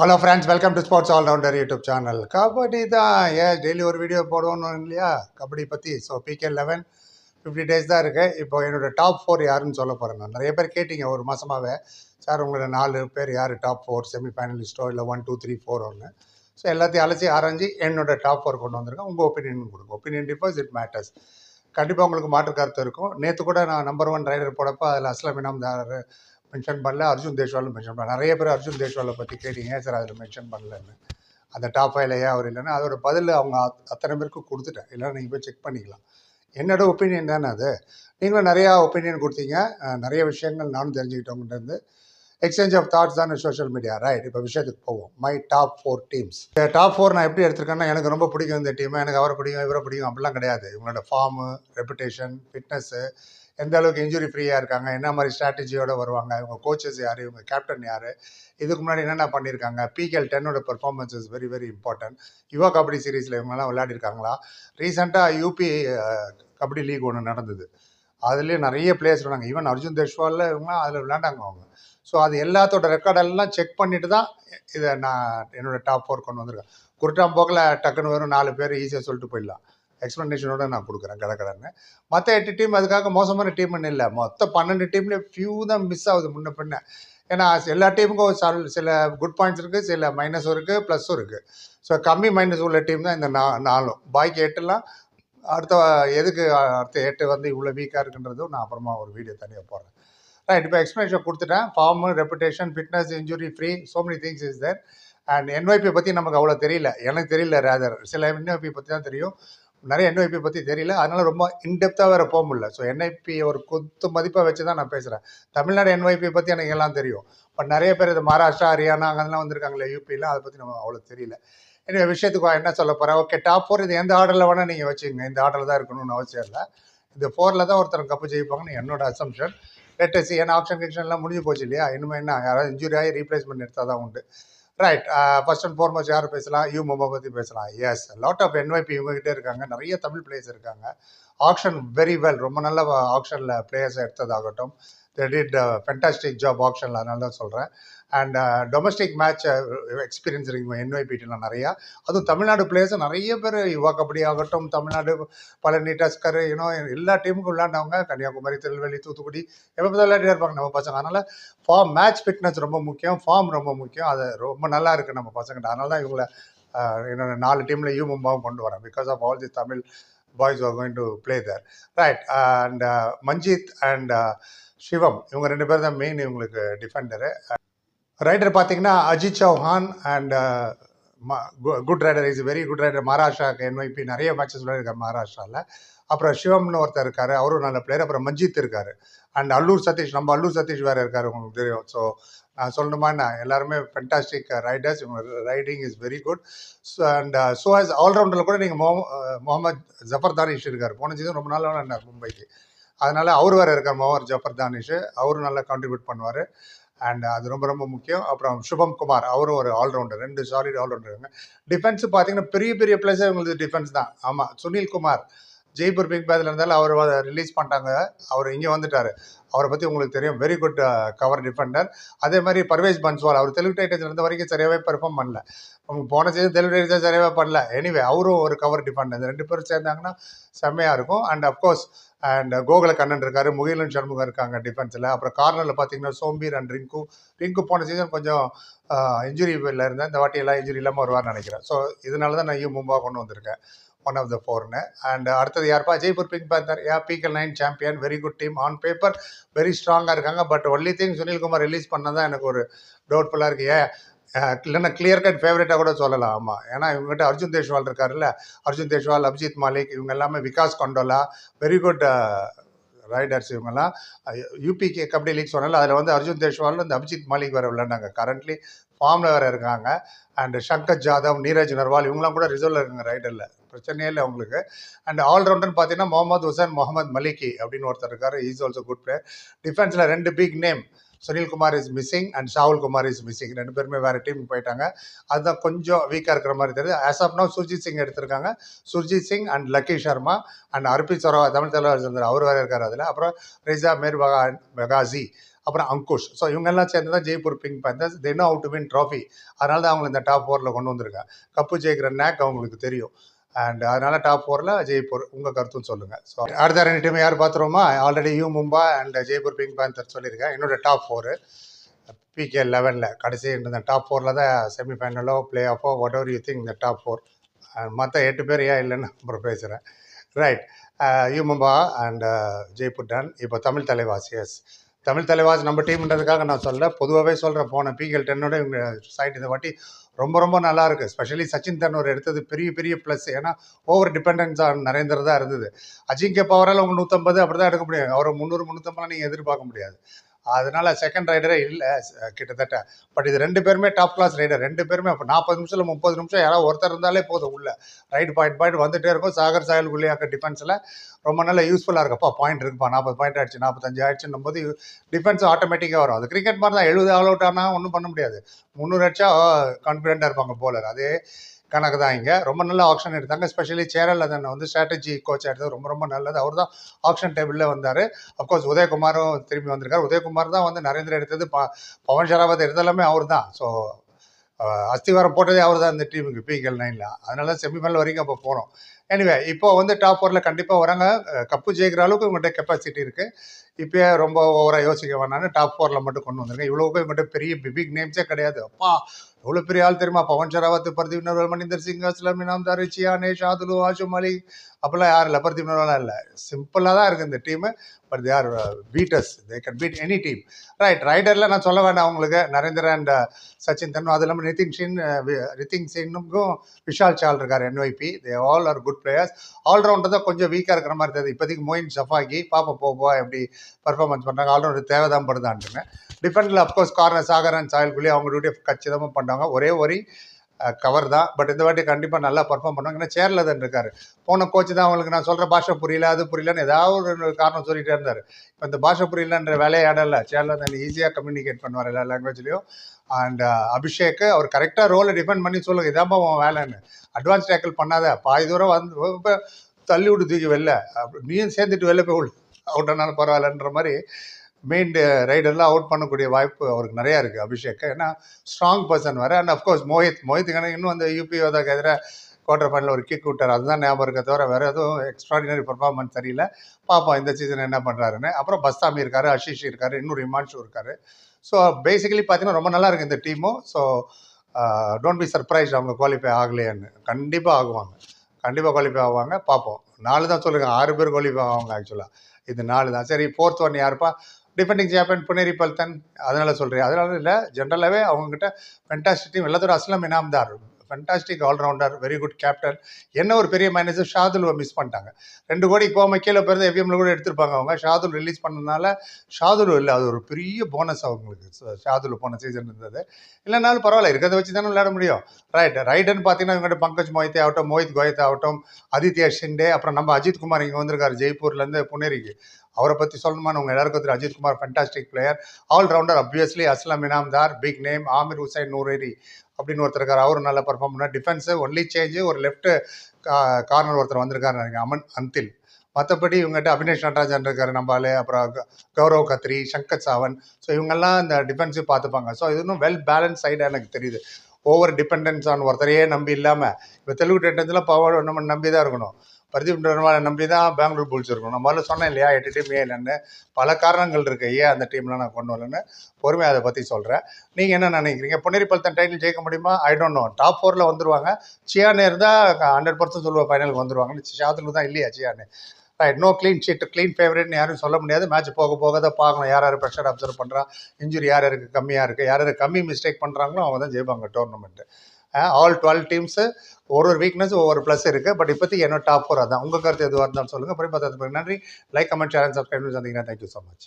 Hello friends welcome to sports allrounder YouTube channel kabaddi தான். ஏன் daily ஒரு video போடணும் இல்லையா? கபடி பற்றி so PK eleven fifty days தான் இருக்குது இப்போ என்னோட டாப் ஃபோர் யாருன்னு சொல்ல போகிறேன் நான். நிறைய பேர் கேட்டிங்க ஒரு மாதமாகவே சார் உங்களோட நாலு பேர் யார்? டாப் ஃபோர் செமி ஃபைனலிஸ்ட்டோ இல்லை ஒன் டூ த்ரீ ஃபோர் ஒன்று ஸோ எல்லாத்தையும் அலசி ஆராய்ஞ்சி என்னோட டாப் ஃபோர் கொண்டு வந்திருக்கேன். உங்கள் ஒப்பீனியன் கொடுங்க. ஒப்பீனியன் டிஃபர்ஸ் இட் மேட்டர்ஸ் கண்டிப்பாக உங்களுக்கு மாற்று கருத்து இருக்கும். நேற்று கூட நான் நம்பர் ஒன் ரைடர் போடப்போ அதில் அஸ்லாம் இனாம்தார் மென்ஷன் பண்ணல. அர்ஜுன் தேஷ்வாலும் மென்ஷன் பண்ணல. நிறைய பேர் அர்ஜுன் தேஷ்வாலை பற்றி கேட்டீங்க. சார் அதில் மென்ஷன் பண்ணலன்னு. அந்த டாப் ஃபைவ்ல ஏன் அவர் இல்லைன்னா அதோட பதில் அவங்க அத்- அத்தனை பேருக்கு கொடுத்துட்டேன். இல்லைன்னா நீங்கள் போய் செக் பண்ணிக்கலாம். என்னோட ஒப்பீனியன் தானே அது? நீங்களும் நிறையா ஒப்பீனியன் கொடுத்தீங்க. நிறைய விஷயங்கள் நானும் தெரிஞ்சுக்கிட்டவங்கிட்டேருந்து எக்ஸ்சேஞ்ச் ஆஃப் தாட்ஸ் தான் சோஷியல் மீடியா ரைட் இப்போ விஷயத்துக்கு போவோம். My top four teams top four நான் எப்படி எடுத்திருக்கேன்னா எனக்கு ரொம்ப பிடிக்கும் இந்த டீம் எனக்கு அவரை பிடிக்கும் இவரை பிடிக்கும். அப்படிலாம் கிடையாது. இவங்களோட ஃபார்மு ரெப்புடேஷன் ஃபிட்னஸ்ஸு எந்த அளவுக்கு இன்ஜுரி ஃப்ரீயாக இருக்காங்க என்ன மாதிரி ஸ்ட்ராட்டஜியோடு வருவாங்க இவங்க கோச்சஸ் யார் இவங்க கேப்டன் யார் இதுக்கு முன்னாடி என்னென்ன பண்ணியிருக்காங்க PKL டென்னோட performance is very very important Yuva kabaddi சீரீஸில் இவங்கெல்லாம் விளையாடிருக்காங்களா? ரீசெண்டாக யூபி கபடி லீக் ஒன்று நடந்தது. அதுலேயும் நிறைய பிளேயர்ஸ் இருந்தாங்க ஈவன் அர்ஜுன் தேஷ்வாலில் இவங்களாம் அதில் விளையாண்டாங்க அவங்க. ஸோ அது எல்லாத்தோட ரெக்கார்டெல்லாம் செக் பண்ணிட்டு தான் இதை நான் என்னோட டாப் ஃபோர் கொண்டு வந்திருக்கேன். குருட்டாம் போக்கில் டக்குன்னு வரும் நாலு பேர் ஈஸியாக சொல்லிட்டு போயிடலாம். எக்ஸ்ப்ளனேஷனோட நான் கொடுக்குறேன் கடற்கடன்னு மற்ற எட்டு டீம் அதுக்காக மோசமான டீம்னு இல்லை. மொத்த பன்னெண்டு டீம்லேயே ஃபியூ தான் மிஸ் ஆகுது முன்ன பின்ன. ஏன்னா எல்லா டீமுக்கும் ஒரு சல் சில குட் பாயிண்ட்ஸ் இருக்குது சில மைனஸும் இருக்குது ப்ளஸ்ஸும் இருக்குது ஸோ கம்மி மைனஸ் உள்ள டீம் தான் இந்த நா நாலும் பாக்கி எட்டுலாம் அடுத்த எதுக்கு அடுத்த எட்டு வந்து இவ்வளோ வீக்காக இருக்குன்றதும் நான் அப்புறமா ஒரு வீடியோ தனியாக போடுறேன். ரைட் இப்போ எக்ஸ்பிளேஷன் கொடுத்துட்டேன். Form reputation fitness injury free so many things is there and NYP பற்றி நமக்கு அவ்வளோ தெரியல. எனக்கு தெரியல ரேதர் சில என்ஒய்பி பற்றி தான் தெரியும். நிறைய என்ஒய்பி பற்றி தெரியல. அதனால் ரொம்ப இன்டெப்த்தாக வேறு போக முடியல. ஸோ என்ஐபி ஒரு கொத்து மதிப்பாக வச்சு தான் நான் பேசுகிறேன் தமிழ்நாடு என்ஒய்பி பற்றி எனக்கு எல்லாம் தெரியும். பட் நிறைய பேர் இது மகாராஷ்டிரா ஹரியானா அங்கெல்லாம் வந்திருக்காங்களே யூபியில் அதை பற்றி நம்ம அவ்வளோ தெரியல. விஷயத்துக்கு வா, என்ன சொல்ல போகிறேன் ஓகே டாப் ஃபோர் இது எந்த ஆர்டரில் வேணால் நீங்கள் வச்சுக்கோங்க. இந்த ஆர்டரில் தான் இருக்கணும்னு அவசியம் இல்லை. இந்த ஃபோரில் தான் ஒருத்தர் கப்பு ஜெயிப்பாங்கன்னு என்னோட அசம்ஷன் லேட்டஸ்ட் ஏன்னா ஆப்ஷன் கிஷன்லாம் முடிஞ்சு போச்சு இல்லையா? இனிமேல் என்ன யாராவது இன்ஜுரி ஆகி ரீப்ளேஸ்மெண்ட் எடுத்தால் தான் உண்டு. ரைட் ஃபர்ஸ்ட் அண்ட் ஃபார்மோஸ்ட் யார் பேசலாம்? யூ மொபை பற்றி பேசலாம். எஸ் லாட் ஆஃப் என்வைபி இவங்ககிட்ட இருக்காங்க. நிறைய தமிழ் பிளேயர்ஸ் இருக்காங்க. ஆக்ஷன் வெரி வெல் ரொம்ப நல்ல ஆக்ஷனில் பிளேயர்ஸை எடுத்ததாகட்டும். தே ஃபென்டாஸ்டிக் ஜாப் ஆக்ஷனில் அதனால தான் சொல்கிறேன் அண்ட் டொமஸ்டிக் மேட்ச் எக்ஸ்பீரியன்ஸ் இருக்குங்க என்ஒய்பிடியில் நிறையா. அதுவும் தமிழ்நாடு பிளேயர்ஸும் நிறைய பேர் யுவா கபடி ஆகட்டும் தமிழ்நாடு பழனி டஸ்கர் யூனோ எல்லா டீமுக்கும் விளையாண்டவங்க. கன்னியாகுமரி திருநெல்வேலி தூத்துக்குடி எப்போ விளையாடி இருப்பாங்க நம்ம பசங்க. அதனால் ஃபார்ம் மேட்ச் ஃபிட்னஸ் ரொம்ப முக்கியம். ஃபார்ம் ரொம்ப முக்கியம். அது ரொம்ப நல்லா இருக்குது நம்ம பசங்கிட்ட அதனால தான் இவங்களை என்னோட நாலு டீமில் யூ மும்பாவும் கொண்டு வரேன் because of all the Tamil boys are going to play there right and Manjeet and Shivam இவங்க ரெண்டு பேர் தான் மெயின் இவங்களுக்கு டிஃபெண்டரு ரைடர் பார்த்தீங்கன்னா Ajit Chauhan and good raider is very good raider மகாராஷ்டிராக்கு NYP நிறைய மேட்சஸ் விளையாடிருக்காரு மகாராஷ்டிராவில் அப்புறம் சிவம்னு ஒருத்தர் இருக்கார் அவரும் நல்ல பிளேயர் அப்புறம் மஞ்சித் இருக்கார். அண்ட் அல்லூர் சதீஷ் நம்ம அல்லூர் சதீஷ் வேறு இருக்கார் உங்களுக்கு தெரியும். ஸோ நான் சொல்லணுமா நான் எல்லாருமே ஃபென்டாஸ்டிக் ரைடர்ஸ் இவங்க raiding is very good so and so as ஆல்ரவுண்டரில் கூட நீங்கள் uh, முகமது ஜஃபர் தானிஷ் இருக்கார். போன சீசன் ரொம்ப நாள் மும்பைக்கு. அதனால் அவர் வேறு இருக்கார் முகமது ஜஃபர் தானிஷ். அவரும் நல்லா கான்ட்ரிபியூட் பண்ணுவார். அண்ட் uh, அது ரொம்ப ரொம்ப முக்கியம். அப்புறம் சுபம் குமார் அவரும் ஒரு ஆல்ரவுண்டர் ரெண்டு சாலிட் ஆல்ரவுண்டர் டிஃபென்ஸ் பார்த்தீங்கன்னா பெரிய பெரிய பிளேஸே உங்களுக்கு டிஃபென்ஸ் தான். ஆமாம் சுனில் குமார் ஜெய்ப்பூர் பிக் பேத்தில் இருந்தாலும் அவர் ரிலீஸ் பண்ணிட்டாங்க. அவர் இங்கே வந்துட்டார். அவரை பற்றி உங்களுக்கு தெரியும். வெரி குட் கவர் டிஃபெண்டர் அதே மாதிரி பர்வேஸ் பன்ஸ்வால் அவர் தெலுங்கு டைட்டன்ஸ் இருந்த வரைக்கும் சரியாகவே பெர்ஃபார்ம் பண்ணல. அவங்க போன சீசன் தெலுங்கு டைட்டன்ஸ் சரியாகவே பண்ணல. எனிவே அவரும் ஒரு கவர் டிபெண்ட் இந்த ரெண்டு பேரும் சேர்ந்தாங்கன்னா செம்மையாக இருக்கும். And of course and Gokula Kannan இருக்காரு முகிலன் சண்முகம் இருக்காங்க டிஃபென்ஸில் அப்புறம் கார்னரில் பார்த்தீங்கன்னா சோம்பீர் அண்ட் ரிங்கு. ரிங்கு போன சீசன் கொஞ்சம் இன்ஜுரியில் இருந்தேன் இந்த வாட்டி எல்லாம் இன்ஜுரி இல்லாமல் வருவார்னு நினைக்கிறேன். ஸோ இதனால தான் நான் ஐயோ மும்பா கொண்டு வந்திருக்கேன். ஒன் ஆஃப் த ஃபோர்னு அண்ட் அடுத்தது யாருப்பா? ஜெய்ப்பூர் பிங்க் பேந்தர் யா பீக்கல் nine champion very good team on paper very ஸ்ட்ராங்காக இருக்காங்க. But only thing Sunil Kumar release பண்ணால் தான் எனக்கு ஒரு டவுட்ஃபுல்லாக இருக்குது ஏன்? இல்லைன்னா கிளியர் கட் ஃபேவரட்டாக கூட சொல்லலாம். ஆமாம் ஏன்னா இவங்ககிட்ட அர்ஜுன் தேஷ்வால் இருக்காருல்ல. அர்ஜுன் தேஷ்வால் அபிஜித் மாலிக் இவங்க எல்லாமே Vikas Kandola very good raiders இவங்கெல்லாம். யூபி கபடி லீக் சொன்னால அதில் வந்து அர்ஜுன் தேஷ்வால் இந்த அபிஜித் மாலிக் வேறு விளையாண்டாங்க கரண்ட்லி ஃபார்மில் வேறு இருக்காங்க. அண்ட் சங்கர் ஜாதவ் நீரஜ் நர்வால் இவங்களாம் கூட ரிசர்வில் இருக்காங்க ரைடரில் பிரச்சனையே இல்லை அவங்களுக்கு. அண்ட் ஆல்ரவுண்டர்னு பார்த்தீங்கன்னா முகமது ஹுசேன் முகமது மலிகி அப்படின்னு ஒருத்தர் இருக்கார். இஸ் ஆல்சோ குட் பிளேயர் டிஃபென்ஸில் ரெண்டு big name Sunil Kumar is missing and Shaul Kumar is missing ரெண்டு பேருமே வேறு டீம் போயிட்டாங்க. அதுதான் கொஞ்சம் வீக்காக இருக்கிற மாதிரி தெரியுது. As of no Surjeet Singh எடுத்திருக்காங்க. Surjeet Singh and lucky Sharma and Arpit Sarovar Tamil தலைவர் இருந்தார் அவர் வேறு இருக்கார் அதில். அப்புறம் ரிசா மேர் பகா மெகாசி அப்புறம் அங்குஷ் ஸோ இவங்கெல்லாம் சேர்ந்து தான் Jaipur pink panthers they out win trophy அதனால தான் அவங்களை இந்த டாப் ஃபோரில் கொண்டு வந்திருக்காங்க. கப்பு ஜெயிக்கிற நேக் அவங்களுக்கு தெரியும். அண்ட் அதனால டாப் ஃபோரில் ஜெய்ப்பூர் உங்கள் கருத்தும் சொல்லுங்கள் ஸோ அடுத்த ரெண்டு டீம் யார் பார்த்துருவோமா? Already U Mumba and Jaipur pink panther சொல்லியிருக்கேன். என்னோட டாப் ஃபோரு பிகே லெவனில் கடைசி இந்த டாப் ஃபோரில் தான் செமிஃபைனலோ பிளே ஆஃபோ வாட் எவர் யூ திங்க் இந்த டாப் ஃபோர் மற்ற எட்டு பேர் ஏன் இல்லைன்னு அப்புறம் பேசுகிறேன் right U Mumba and Jaipur done இப்போ தமிழ் தலைவாஸ் எஸ் தமிழ் தலைவாஸ் நம்ம டீம்ன்றதுக்காக நான் சொல்ல பொதுவாகவே சொல்கிறேன் போன பிகேல் டென்னோட இவங்க சைட் இந்த வாட்டி ரொம்ப ரொம்ப நல்லா இருக்குது ஸ்பெஷலி சச்சின் தென்னூர் எடுத்தது பெரிய பெரிய ப்ளஸ் ஏன்னா ஓவர் டிபெண்டன்ஸ் ஆன் நரேந்தர் தான் இருந்தது. அஜிங்கே பவரால் அவங்க நூற்றம்பது அப்படி தான் எடுக்க முடியும். அவரை முந்நூறு முந்நூற்றம்பதுலாம் நீங்கள் எதிர்பார்க்க முடியாது. அதனால செகண்ட் ரைடரே இல்லை கிட்டத்தட்ட. பட் இது ரெண்டு பேருமே டாப் கிளாஸ் ரைடர் ரெண்டு பேருமே அப்போ நாற்பது நிமிஷம் முப்பது நிமிஷம் யாராவது ஒருத்தர் இருந்தாலே போதும் உள்ள. ரைட் பாயிண்ட் பாயிண்ட் வந்துட்டே இருக்கும். சாகர் சாயல் குள்ளியாக்க டிஃபென்ஸில் ரொம்ப நல்ல யூஸ்ஃபுல்லாக இருக்குப்பா பாயிண்ட் இருக்குப்பா. நாற்பது பாயிண்ட் ஆயிடுச்சு நாற்பத்தஞ்சு ஆயிடுச்சுன்னும் போது டிஃபென்ஸ் ஆட்டோமேட்டிக்காக வரும். அது கிரிக்கெட் மாதிரி தான். எழுபது ஆல் அவுட் ஆனால் ஒன்றும் பண்ண முடியாது. முந்நூறு அடிச்சா கான்ஃபிடென்ட்டாக இருப்பாங்க போலர் அதே கணக்கு தான் இங்கே. ரொம்ப நல்ல ஆப்ஷன் எடுத்தாங்க. ஸ்பெஷலி சேரல் அதனை வந்து ஸ்ட்ராட்டஜி கோச் எடுத்தது. ரொம்ப ரொம்ப நல்லது. அவர் தான் ஆப்ஷன் டேபிளில் வந்தார். அஃப்கோர்ஸ் உதயகுமாரும் திரும்பி வந்திருக்காரு. உதயகுமார் தான் வந்து நரேந்திர எடுத்தது. ப பவன் ஷராவத் எடுத்தெல்லாமே அவர் தான். ஸோ அஸ்திவாரம் போட்டதே அவர் தான் இந்த டீமுக்கு பிகேஎல் நைனில் அதனால செமிஃபைனல் வரைக்கும் அப்போ போனோம். எனிவே இப்போ வந்து டாப் ஃபோரில் கண்டிப்பாக வராங்க. கப்பு ஜெயிக்கிற அளவுக்கு உங்கள்கிட்ட கெப்பாசிட்டி இருக்குது இப்போயே ரொம்ப ஓவராக யோசிக்க வேணான்னு டாப் ஃபோரில் மட்டும் கொண்டு வந்திருக்கேன். பே மட்டும் பெரிய பிக் நேம்ஸே கிடையாது. அப்பா எவ்வளோ பெரிய ஆள் தெரியுமா? பவன் ஷராவத் பர்தீப் நர்வல் மணிந்தர் சிங் அஸ்லாம் இனாம்தார் சியானே ஷாதுலு ஆஷும் அலி. அப்போல்லாம் யாரும் இல்லை? பர்தீப் நர்வாலாம் இல்லை. சிம்பிளாக தான் இருக்குது இந்த team but they are beaters they can beat any team right ரைடரில் நான் சொல்ல வேண்டாம் அவங்களுக்கு நரேந்திர அண்ட் uh, சச்சின் தென்னு அது இல்லாமல் நிதின் சின் ரித்திங் uh, சின்னுக்கும் விஷால் சால் இருக்கார் NYP they all are good players allrounder தான் கொஞ்சம் வீக்காக இருக்கிற மாதிரி தெரியுது. இப்போதைக்கு மோயின் சஃபாகி பாப்பா போவா எப்படி பர்ஃபார்மன்ஸ் பண்ணுறாங்க ஆல்ரவுண்டர் தேவை தான் படுதான்ட்டுங்க டிஃபெண்டில் அப்கோர்ஸ் கார்னர் சாகரன் சாயல் அவங்க அவங்களுடைய கச்சிதமாக பண்ணுறாங்க ஒரே ஒரே கவர் தான். பட் இந்த வாட்டி கண்டிப்பாக நல்லா பர்ஃபார்ம் பண்ணுவாங்க. ஏன்னா சேரில் தான் இருக்காரு. போன கோச்சு தான் அவங்களுக்கு நான் சொல்கிற பாஷை புரியல அது புரியலன்னு ஏதாவது ஒரு காரணம் சொல்லிகிட்டே இருந்தார். இப்போ இந்த பாஷை புரியலன்ற வேலையை வேலையாடல சேரில் தான் ஈஸியாக கம்யூனிகேட் பண்ணுவார் எல்லா லாங்குவேஜ்லேயும் அண்ட் அபிஷேக் அவர் கரெக்டாக ரோலை டிஃபெண்ட் பண்ணி சொல்லுங்கள் இதாம்மா உன் வேலைன்னு. அட்வான்ஸ் டேக்கிள் பண்ணாத. பாதி தூரம் வந்து தள்ளி விட்டு தூக்கி வெளில. நீயும் சேர்ந்துட்டு வெளில போய் அவுட் ஆனாலும் பரவாயில்லன்ற மாதிரி மெயின் ரைடர்லாம் அவுட் பண்ணக்கூடிய வாய்ப்பு அவருக்கு நிறையா இருக்குது அபிஷேக் ஏன்னா ஸ்ட்ராங் பர்சன் வேறு. And of course Mohit Mohit கணக்கு இன்னும் அந்த யூபி யோதாக்கு எதிராக குவார்டர் ஃபைனலில் ஒரு கிக் விட்டார். அதுதான் ஞாபகம் இருக்க தவிர வேறு எதுவும் எக்ஸ்ட்ராடினரி பர்ஃபார்மன்ஸ் தெரியல. பார்ப்போம் இந்த சீசன் என்ன பண்ணுறாருன்னு அப்புறம் பஸ்தாமி இருக்கார் அஷிஷ் இருக்கார் இன்னொரு இமான்ஷு இருக்கார். ஸோ பேசிக்கலி பார்த்தீங்கன்னா ரொம்ப நல்லா இருக்குது இந்த டீமும் ஸோ டோன்ட் பி சர்ப்ரைஸ் அவங்க குவாலிஃபை ஆகலையான்னு. கண்டிப்பாக ஆகுவாங்க. கண்டிப்பாக குவாலிஃபை ஆவாங்க. பார்ப்போம் நாலு தான் சொல்லுங்கள் ஆறு பேர் குவாலிஃபை ஆவாங்க ஆக்சுவலாக இது நாலு தான். சரி ஃபோர்த் ஒன் யாருப்பா? Defending champion Puneri Paltan. அதனால சொல்கிறேன் அதனால இல்லை ஜென்ரலாகவே அவங்ககிட்ட ஃபென்டாஸ்டிக் டீம் எல்லாத்தோட Aslam Inamdar. Fantastic allrounder very good captain என்ன ஒரு பெரிய மைனஸ் ஷாதுல்வை மிஸ் பண்ணிட்டாங்க. ரெண்டு கோடி கோம கீழே பிறந்த எஃப்எம்ல கூட எடுத்திருப்பாங்க அவங்க. ஷாதுல் ரிலீஸ் பண்ணதுனால ஷாதுல் இல்லை அது ஒரு பெரிய போனஸ் அவங்களுக்கு. ஷாதுல் போன சீசன் இருந்தது. இல்லைனாலும் பரவாயில்ல இருக்கிறத வச்சு தானே விளையாட முடியும். ரைட் ரைடுன்னு பார்த்தீங்கன்னா இவங்ககிட்ட பங்கஜ் மோஹித்தே ஆகட்டும் மோஹித் கோயத் ஆகட்டும் ஆதித்யா ஷிண்டே அப்புறம் நம்ம அஜித் குமார் இங்கே வந்திருக்காரு ஜெய்ப்பூர்லேருந்து புனேரிக்கு. அவரை பற்றி சொல்லணுமான்னு உங்கள் எல்லாருக்கும் தெரியும். Ajith Kumar fantastic player allrounder obviously Aslam Inamdar big name Aamir Hussain Noureri அப்படின்னு ஒருத்தர் இருக்கார். அவரும் நல்லா பர்ஃபார்ம் பண்ணார். டிஃபென்ஸு ஒன்லி சேஞ்சு ஒரு லெஃப்ட் கார்னர் ஒருத்தர் வந்திருக்காரு நினைக்கிறேன். அமன் அந்தில் மற்றபடி இவங்ககிட்ட அபினேஷ் நடராஜன் இருக்காரு நம்மளே. அப்புறம் கௌரவ் கத்ரி சங்கர் சாவன். ஸோ இவங்கெல்லாம் இந்த டிஃபென்ஸையும் பார்த்துப்பாங்க. ஸோ இது இன்னும் வெல் பேலன்ஸ் சைடாக எனக்கு தெரியுது. ஓவர் டிபெண்டன்ஸ் ஆன் ஒருத்தரையே நம்பி இல்லாமல் இப்போ தெலுங்கு டென்டன்ஸில் பவர் நம்ம நம்பி தான் இருக்கணும். பிரதீப் நர்வாலை நம்பி தான் பெங்களூர் புல்ஸ் இருக்கும். நான் முதல்ல சொன்னேன் இல்லையா எட்டு டீம் ஏன் இல்லைன்னு. பல காரணங்கள் இருக்குது ஏன் அந்த டீம்லாம் நான் கொண்டு வரலன்னு? பொறுமையாக அதை பற்றி சொல்கிறேன் நீங்கள் என்ன நினைக்கிறீங்க? பொன்னேரி பல்தன் டைட்டில் ஜெயிக்க முடியுமா? ஐ டோன்ட் நோ டாப் ஃபோரில் வந்துருவாங்க. சியானே இருந்தால் ஹண்ட்ரட் பர்சன்ட் சொல்லுவாங்க ஃபைனலுக்கு வந்துருவாங்கன்னு. ஷாதுல் தான் இல்லையா சியானே? Right no clean sheet clean ஃபேவரட்னு யாரும் சொல்ல முடியாது. மேட்ச் போக போக தான் பார்க்கணும். யார் யார் ப்ரெஷர் அப்சர்வ் பண்ணுறா இன்ஜுரி யார் யாருக்கு கம்மியாக இருக்குது யார் யார் கம்மி மிஸ்டேக் பண்ணுறாங்களோ அவங்க தான் ஜெயிப்பாங்க டோர்னமெண்ட்டு ஆல் டுவெல் டீம்ஸு ஒரு ஒரு வீக்னஸ் ஒவ்வொரு ப்ளஸ் இருக்குது பட் இப்போதைக்கு என்னோட டாப் ஃபோர் அதான். உங்கள் கருத்து எதுவாக இருந்தாலும் சொல்லுங்கள் அப்புறம் பார்த்து நன்றி. Like comment share and subscribe சந்திங்கன்னா thank you so much